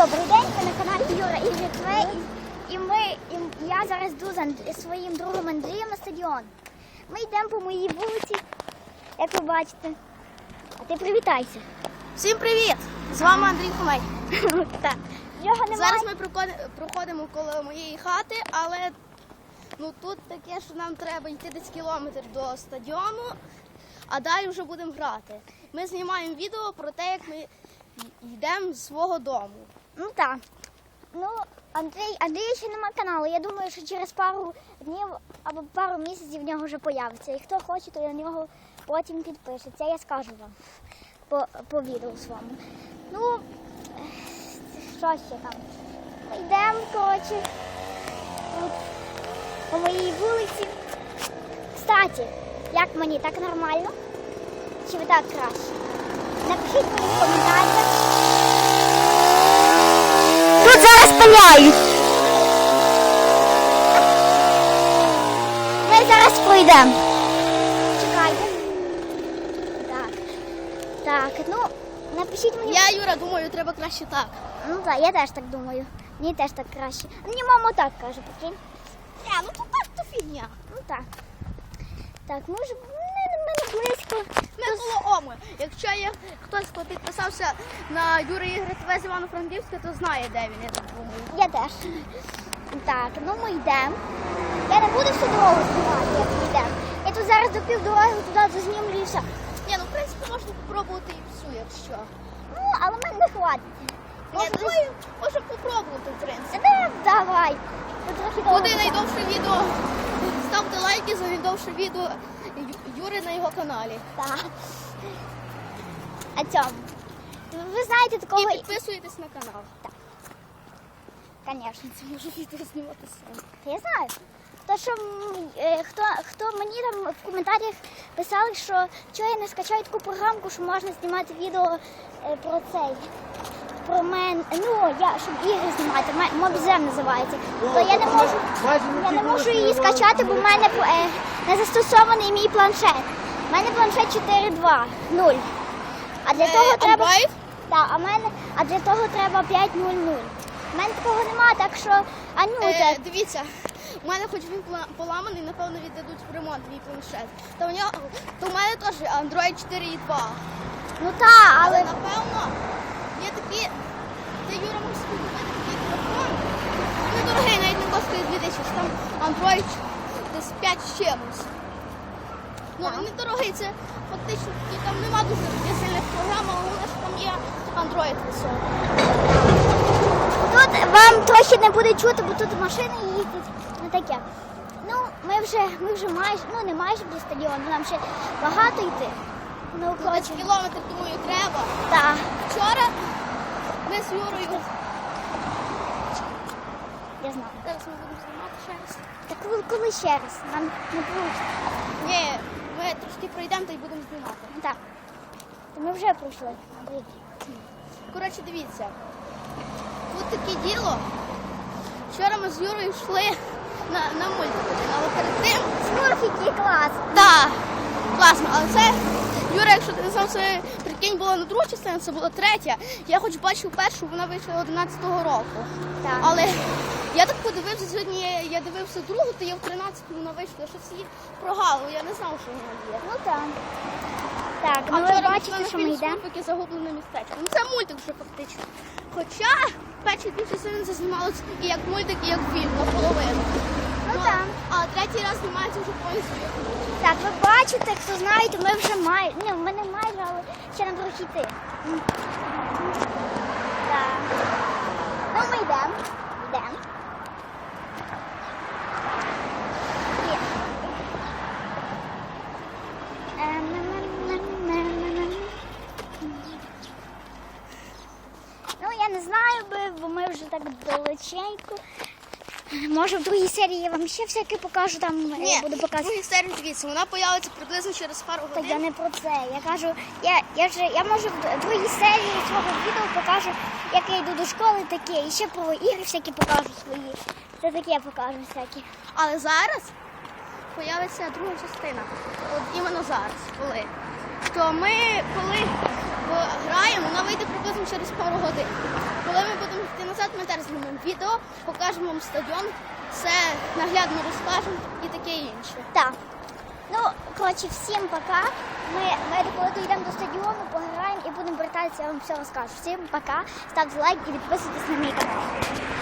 добрий день. Ви на каналі Юра і Житве. І, і ми, і я зараз йду з своїм другом Андрієм на стадіон. Ми йдемо по моїй вулиці, як ви бачите. А ти привітайся. Всім привіт! З вами Андрій Хомей. так. Його немає. Зараз ми проходимо коло моєї хати, але ну тут таке, що нам треба йти десь кілометр до стадіону, а далі вже будемо грати. Ми знімаємо відео про те, як ми йдемо з свого дому. Ну так. Ну, Андрій, Андрій ще немає каналу. Я думаю, що через пару днів або пару місяців в нього вже появиться. І хто хоче, то на нього потім підпишеться. Я скажу вам по, по відео своєму. Ну, що ще там? Йдемо, коротше, по моїй вулиці. Кстати, як мені так нормально? Чи ви так краще? Напишіть мені в коментарях. Зараз пиляють. Ми зараз пройдемо. Чекайте. Так. Так, ну, напишіть мені. Я, Юра, думаю, треба краще так. Ну так, я теж так думаю. Мені теж так краще. Мені мама так каже, прикинь. Е, ну то так, то фігня. Ну так. Так, не близько. Ми коло Оми. Якщо є хтось, хто підписався на Юра Ігри ТВ з Івано-Франківська, то знає, де він, я так думаю. Я теж. Так, ну ми йдемо. Я не буду всю дорогу знімати, як ми йдемо. Я тут зараз до півдороги туди зазнімлю і все. Ні, ну в принципі можна спробувати і всю, якщо. Ну, але мене не хватить. Може, думаю, попробувати, в принципі. Да, давай. Буде найдовше відео. Ставте лайки за найдовше відео Ю- Юри на його каналі. Так. А цьому. Ви знаєте такого... І підписуйтесь на канал. Конечно. Це може відео знімати сам. Я знаю. То, що м, е, хто, хто мені там в коментарях писали, що чого я не скачаю таку програмку, що можна знімати відео е, про цей. Про мене, ну я щоб ігри знімати, Мобізем називається. То я не можу, я не можу її скачати, бо в мене е, не застосований мій планшет. У мене планшет 4.2.0. А для Е, того треба. Так, а мене, а для того треба 5.0.0. У мене такого немає, так що Аню, Е, дивіться, у мене хоч він пола- поламаний, напевно віддадуть в ремонт мій планшет. То у нього, то у мене теж Android 4.2. ну так, Але але напевно є такі, де Юра може собі такий телефон. Він недорогий, навіть не коштує 2000, там Android десь 5 з чимось. Ну, Так. недорогий, це фактично там нема дуже таких сильних програм, але головне, що там є Android високий. тут вам трохи не буде чути, бо тут машини їздять. Ну таке. Ну, ми вже, ми вже майже, ну не майже до стадіону, нам ще багато йти. Ну, Ну, коротше, кілометр, думаю, треба. так. Вчора ми з Юрою, Я знаю. зараз ми будемо знімати ще раз. Так коли, ще раз? Нам не вийде. Ні, ми трошки пройдемо та й будемо знімати. Так. То ми вже пройшли. Коротше, дивіться. Тут таке діло. Вчора ми з Юрою йшли на, на мультик, але перед тим. Смурфіки клас. Так, класно, але це. Юра, якщо ти сам собі прикинь, була не друга частина, це була третя. Я хоч бачив першу, вона вийшла 11-го року. Так. Але я так подивився, сьогодні я, дивився другу, то я в 13-му вона вийшла, я щось її прогавила, я не знав, що вона є. Ну так. Так, А ну ви бачите, що ми йдемо. «Смурфики. загублене містечко. Ну це мультик вже фактично. Хоча перші дві частини це знімалось і як мультик, і як фільм наполовину. Ну так. А третій раз знімається вже повністю як мультик. Так, ви бачите, хто знаєте, ми вже майже, ну, ми не майже, але ще нам трохи йти. Так. Ну, ми йдемо. Йдемо. Ну, я не знаю, би, бо ми вже так далеченько. Може, в другій серії я вам ще всяке покажу, там я буду показувати. другий серію дивіться, вона появиться приблизно через пару годин. Та я не про це. Я кажу, я, я вже я може в другій серії цього відео покажу, як я йду до школи таке, і ще про ігри всякі покажу свої. Це таке покажу всякі. Але зараз появиться друга частина. От іменно зараз, коли. То ми, коли е, граємо, вона вийде приблизно через пару годин. Йти назад, ми теж знімемо відео, покажемо вам стадіон, все наглядно розкажемо і таке інше. Так. Ну, коротше, всім пока. Ми, ми коли дійдемо до стадіону, пограємо і будемо вертатися, я вам все розкажу. Всім пока. Ставте лайк і підписуйтесь на мій канал.